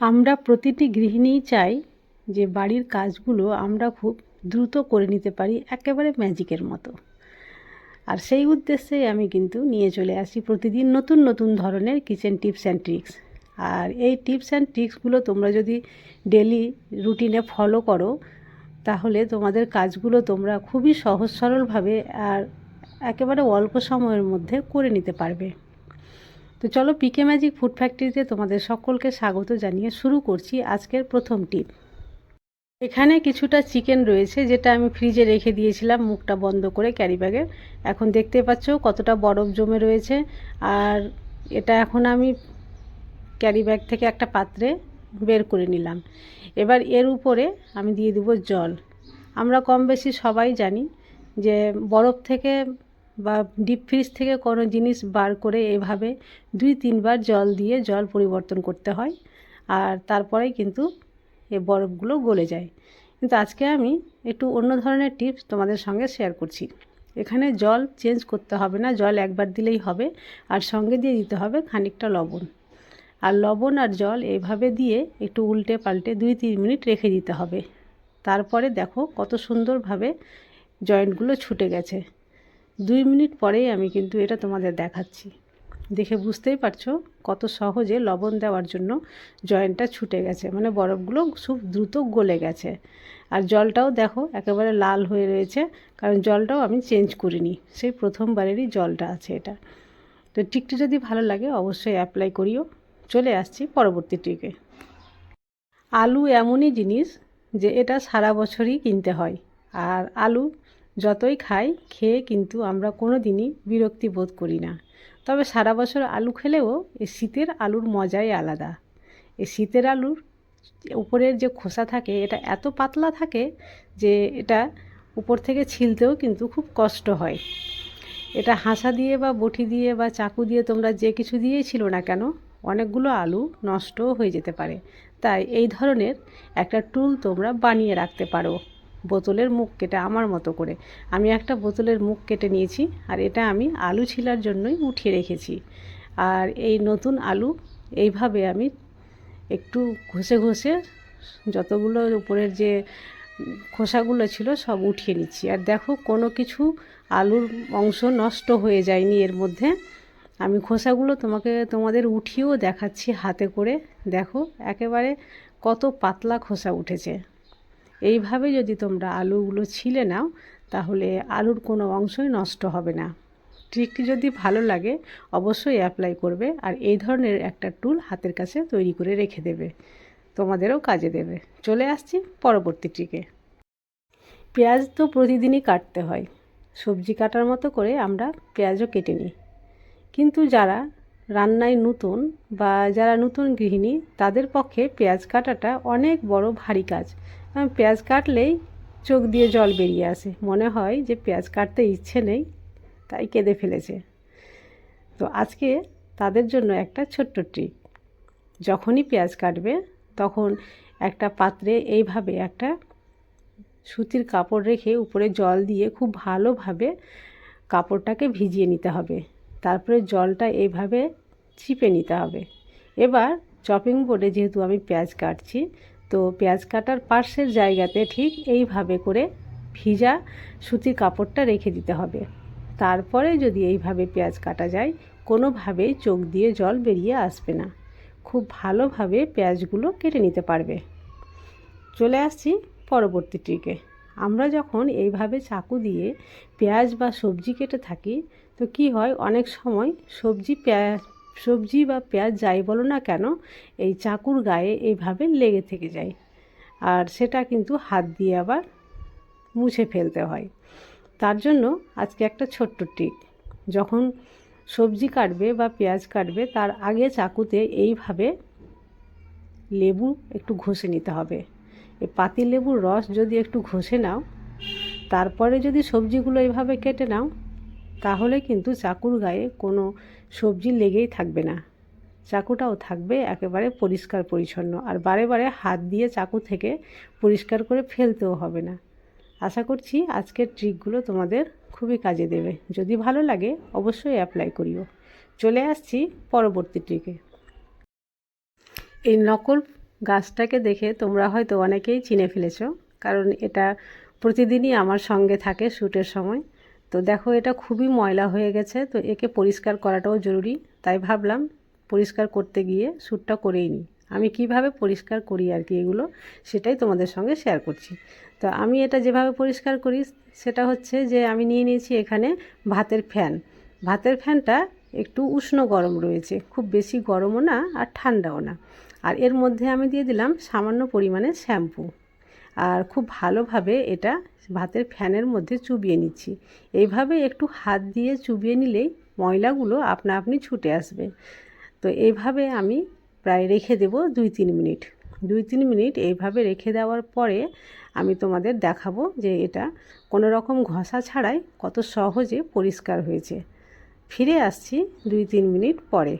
আমরা প্রতিটি গৃহিণীই চাই যে বাড়ির কাজগুলো আমরা খুব দ্রুত করে নিতে পারি, একেবারে ম্যাজিকের মতো। আর সেই উদ্দেশ্যেই আমি কিন্তু নিয়ে চলে আসি প্রতিদিন নতুন নতুন ধরনের কিচেন টিপস অ্যান্ড ট্রিক্স। আর এই টিপস অ্যান্ড ট্রিক্সগুলো তোমরা যদি ডেলি রুটিনে ফলো করো, তাহলে তোমাদের কাজগুলো তোমরা খুবই সহজ সরলভাবে আর একেবারে অল্প সময়ের মধ্যে করে নিতে পারবে। তো চলো পিকে ম্যাজিক ফুড ফ্যাক্টরিতে তোমাদের সকলকে স্বাগত জানিয়ে শুরু করছি আজকের প্রথম টিপ এখানে কিছুটা চিকেন রয়েছে, যেটা আমি ফ্রিজে রেখে দিয়েছিলাম, মুখটা বন্ধ করে ক্যারি ব্যাগের এখন দেখতে পাচ্ছ কতটা বরফ জমে রয়েছে, আর এটা এখন আমি ক্যারি ব্যাগ থেকে একটা পাত্রে বের করে নিলাম। এবার এর উপরে আমি দিয়ে দেবো জল। আমরা কম বেশি সবাই জানি যে বরফ থেকে বা ডিপ ফ্রিজ থেকে কোনো জিনিস বার করে এভাবে দুই তিনবার জল দিয়ে জল পরিবর্তন করতে হয়। আর তারপরেই কিন্তু এই বরফগুলো গলে যায়। কিন্তু আজকে আমি একটু অন্য ধরনের টিপস তোমাদের সঙ্গে শেয়ার করছি। এখানে জল চেঞ্জ করতে হবে না, জল একবার দিলেই হবে। আর সঙ্গে দিয়ে দিতে হবে খানিকটা লবণ। আর লবণ আর জল এইভাবে দিয়ে একটু উল্টে পাল্টে দুই তিন মিনিট রেখে দিতে হবে। তারপরে দেখো কত সুন্দরভাবে জয়েন্টগুলো ছুটে গেছে। দুই মিনিট পরেই আমি কিন্তু এটা তোমাদের দেখাচ্ছি। দেখে বুঝতেই পারছ কত সহজে লবণ দেওয়ার জন্য জয়েন্টটা ছুটে গেছে। মানে বরফগুলো খুব দ্রুত গলে গেছে। আর জলটাও দেখো একেবারে লাল হয়ে রয়েছে, কারণ জলটাও আমি চেঞ্জ করিনি। সেই প্রথমবারেরই জলটা আছে এটা। তো টিকটি যদি ভালো লাগে অবশ্যই অ্যাপ্লাই করিও। চলে আসছি পরবর্তী ট্রিকে আলু এমনই জিনিস যে এটা সারা বছরই কিনতে হয়। আর আলু যতই খাই, খেয়ে কিন্তু আমরা কোনো দিনই বিরক্তি বোধ করি না। তবে সারা বছর আলু খেলেও এই শীতের আলুর মজাই আলাদা। এই শীতের আলুর উপরের যে খোসা থাকে, এটা এত পাতলা থাকে যে এটা উপর থেকে ছিলতেও কিন্তু খুব কষ্ট হয়। এটা হাসা দিয়ে বা বটি দিয়ে বা চাকু দিয়ে তোমরা যে কিছু দিয়েই ছিল না কেন, অনেকগুলো আলু নষ্টও হয়ে যেতে পারে। তাই এই ধরনের একটা টুল তোমরা বানিয়ে রাখতে পারো। বোতলের মুখ কেটে আমার মতো করে। আমি একটা বোতলের মুখ কেটে নিয়েছি আর এটা আমি আলু ছিলার জন্যই উঠিয়ে রেখেছি। আর এই নতুন আলু এইভাবে আমি একটু ঘষে ঘষে যতগুলো উপরের যে খোসাগুলো ছিল সব উঠিয়ে নিচ্ছি। আর দেখো কোনো কিছু আলুর অংশ নষ্ট হয়ে যায়নি এর মধ্যে। আমি খোসাগুলো তোমাকে, তোমাদের উঠিয়েও দেখাচ্ছি হাতে করে। দেখো একেবারে কত পাতলা খোসা উঠেছে। এইভাবে যদি তোমরা আলুগুলো ছিলে নাও, তাহলে আলুর কোনো অংশই নষ্ট হবে না। ট্রিকটি যদি ভালো লাগে, অবশ্যই অ্যাপ্লাই করবে আর এই ধরনের একটা টুল হাতের কাছে তৈরি করে রেখে দেবে। তোমাদেরও কাজে দেবে। চলে আসছি পরবর্তী ট্রিকে। পেঁয়াজ তো প্রতিদিনই কাটতে হয়। সবজি কাটার মতো করে আমরা পেঁয়াজও কেটে নিই। কিন্তু যারা রান্নায় নতুন বা যারা নতুন গৃহিণী, তাদের পক্ষে পেঁয়াজ কাটাটা অনেক বড় ভারী কাজ। কারণ পেঁয়াজ কাটলেই চোখ দিয়ে জল বেরিয়ে আসে। মনে হয় যে পেঁয়াজ কাটতে ইচ্ছে নেই, তাই কেঁদে ফেলেছে। তো আজকে তাদের জন্য একটা ছোট্ট ট্রিক যখনই পেঁয়াজ কাটবে, তখন একটা পাত্রে এইভাবে একটা সুতির কাপড় রেখে উপরে জল দিয়ে খুব ভালোভাবে কাপড়টাকে ভিজিয়ে নিতে হবে। তারপরে জলটা এইভাবে চিপে নিতে হবে। এবার চপিং বোর্ডে যেহেতু আমি পেঁয়াজ কাটছি তো পেঁয়াজ কাটার পার্শ্বের জায়গাতে ঠিক এইভাবে করে ভিজা সুতির কাপড়টা রেখে দিতে হবে। তারপরে যদি এইভাবে পেঁয়াজ কাটা যায়, কোনোভাবেই চোখ দিয়ে জল বেরিয়ে আসবে না। খুব ভালোভাবে পেঁয়াজগুলো কেটে নিতে পারবে। চলে আসছি পরবর্তী ট্রিকে। আমরা যখন এইভাবে চাকু দিয়ে পেঁয়াজ বা সবজি কেটে থাকি, তো কি হয়? অনেক সময় সবজি পেঁয়াজ সবজি বা পেঁয়াজ যাই বলো না কেন, এই চাকুর গায়ে এইভাবে লেগে থেকে যায়। আর সেটা কিন্তু হাত দিয়ে আবার মুছে ফেলতে হয়। তার জন্য আজকে একটা ছোট্ট ট্রিক যখন সবজি কাটবে বা পেঁয়াজ কাটবে, তার আগে চাকুতে এইভাবে লেবু একটু ঘষে নিতে হবে। এই পাতি লেবুর রস যদি একটু ঘষে নাও, তারপরে যদি সবজিগুলো এইভাবে কেটে নাও, তাহলে কিন্তু চাকুর গায়ে কোনো সবজি লেগেই থাকবে না। চাকুটাও থাকবে একেবারে পরিষ্কার পরিচ্ছন্ন। আর বারে বারে হাত দিয়ে চাকু থেকে পরিষ্কার করে ফেলতেও হবে না। আশা করছি আজকের ট্রিকগুলো তোমাদের খুবই কাজে দেবে। যদি ভালো লাগে অবশ্যই অ্যাপ্লাই করিও। চলে আসছি পরবর্তী ট্রিকে। এই নকল গাছটাকে দেখে তোমরা হয়তো অনেকেই চিনে ফেলেছ, কারণ এটা প্রতিদিনই আমার সঙ্গে থাকে শ্যুটের সময়। তো দেখো এটা খুবই ময়লা হয়ে গেছে, তো একে পরিষ্কার করাটাও জরুরি। তাই ভাবলাম পরিষ্কার করতে গিয়ে শ্যুটটা করেই নিই। আমি কীভাবে পরিষ্কার করি আর কি এগুলো সেটাই তোমাদের সঙ্গে শেয়ার করছি। তো আমি এটা যেভাবে পরিষ্কার করি, সেটা হচ্ছে যে আমি নিয়ে নিয়েছি এখানে ভাতের ফ্যান। ভাতের ফ্যানটা একটু উষ্ণ গরম রয়েছে, খুব বেশি গরমও না আর ঠান্ডাও না। আর এর মধ্যে আমি দিয়ে দিলাম সামান্য পরিমাণে শ্যাম্পু। আর খুব ভালোভাবে এটা ভাতের ফ্যানের মধ্যে চুবিয়ে নিচ্ছি। এইভাবে একটু হাত দিয়ে চুবিয়ে নিলেই ময়লাগুলো আপনা আপনি ছুটে আসবে। তো এইভাবে আমি প্রায় রেখে দেব দুই তিন মিনিট। দুই তিন মিনিট এইভাবে রেখে দেওয়ার পরে আমি তোমাদের দেখাবো যে এটা কোনো রকম ঘষা ছাড়াই কত সহজে পরিষ্কার হয়েছে। ফিরে আসছি দুই তিন মিনিট পরে।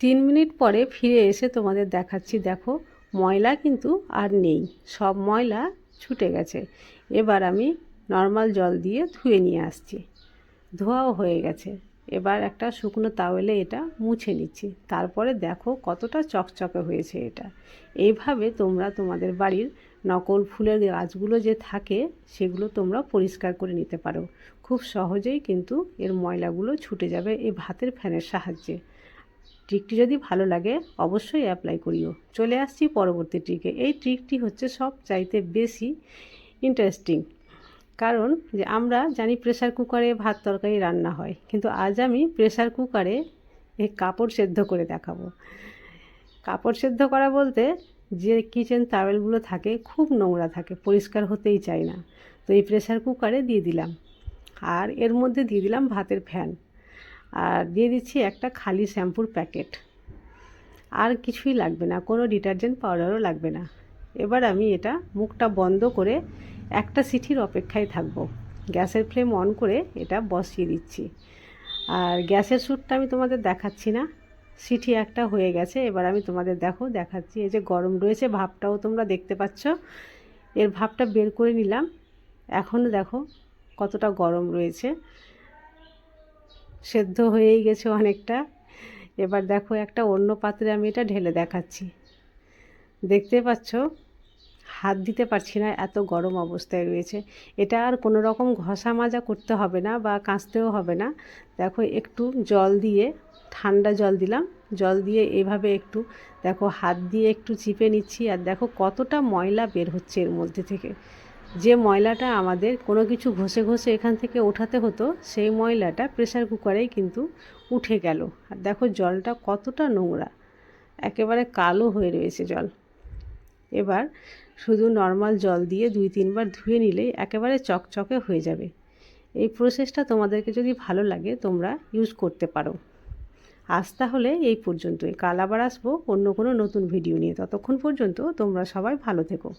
তিন মিনিট পরে ফিরে এসে তোমাদের দেখাচ্ছি, দেখো ময়লা কিন্তু আর নেই, সব ময়লা ছুটে গেছে। এবার আমি নর্মাল জল দিয়ে ধুয়ে নিয়ে আসছি। ধোয়াও হয়ে গেছে। এবার একটা শুকনো তাওয়েলে এটা মুছে নিচ্ছি। তারপরে দেখো কতটা চকচকে হয়েছে এটা। এইভাবে তোমরা তোমাদের বাড়ির নকল ফুলের গাছগুলো যে থাকে, সেগুলো তোমরা পরিষ্কার করে নিতে পারো। খুব সহজেই কিন্তু এর ময়লাগুলো ছুটে যাবে এই ভাতের ফ্যানের সাহায্যে। ট্রিকটি যদি ভালো লাগে, অবশ্যই অ্যাপ্লাই করিও। চলে আসছি পরবর্তী ট্রিকে এই ট্রিকটি হচ্ছে সব চাইতে বেশি ইন্টারেস্টিং কারণ যে আমরা জানি প্রেশার কুকারে ভাত তরকারি রান্না হয়, কিন্তু আজ আমি প্রেশার কুকারে এই কাপড় সেদ্ধ করে দেখাবো। কাপড় সেদ্ধ করা বলতে যে কিচেন তাওয়েলগুলো থাকে, খুব নোংরা থাকে, পরিষ্কার হতেই চায় না। তো এই প্রেশার কুকারে দিয়ে দিলাম। আর এর মধ্যে দিয়ে দিলাম ভাতের ফ্যান আর দিয়ে দিচ্ছি একটা খালি শ্যাম্পুর প্যাকেট। আর কিছুই লাগবে না, কোনো ডিটারজেন্ট পাউডারও লাগবে না। এবার আমি এটা মুখটা বন্ধ করে একটা সিটির অপেক্ষায় থাকব। গ্যাসের ফ্লেম অন করে এটা বসিয়ে দিচ্ছি। আর গ্যাসের স্যুটটা আমি তোমাদের দেখাচ্ছি না, সিটি একটা হয়ে গেছে। এবার আমি তোমাদের দেখো, দেখাচ্ছি এই যে গরম রয়েছে ভাবটাও তোমরা দেখতে পাচ্ছ। এর ভাবটা বের করে নিলাম। এখনও দেখো কতটা গরম রয়েছে। সেদ্ধ হয়েই গেছে অনেকটা। এবার দেখো একটা অন্য পাত্রে আমি এটা ঢেলে দেখাচ্ছি। দেখতে পাচ্ছ? হাত দিতে পারছি না, এত গরম অবস্থায় রয়েছে। এটা আর কোনো রকম ঘষা মাজা করতে হবে না বা কাঁচতেও হবে না। দেখো একটু জল দিয়ে, ঠান্ডা জল দিলাম। জল দিয়ে এভাবে একটু দেখো হাত দিয়ে একটু চিপে নিচ্ছি। আর দেখো কতটা ময়লা বের হচ্ছে এর মধ্যে থেকে। যে ময়লাটা আমাদের কোনো কিছু ঘষে ঘষে এখান থেকে ওঠাতে হতো, সেই ময়লাটা প্রেশার কুকারেই কিন্তু উঠে গেল। আর দেখো জলটা কতটা নোংরা, একেবারে কালো হয়ে রয়েছে জল। এবার শুধু নর্মাল জল দিয়ে দুই তিনবার ধুয়ে নিলেই একেবারে চকচকে হয়ে যাবে। এই প্রসেসটা তোমাদেরকে যদি ভালো লাগে, তোমরা ইউজ করতে পারো। আজ তাহলে এই পর্যন্তই। কাল আবার আসব অন্য কোনো নতুন ভিডিও নিয়ে। ততক্ষণ পর্যন্ত তোমরা সবাই ভালো থেকো।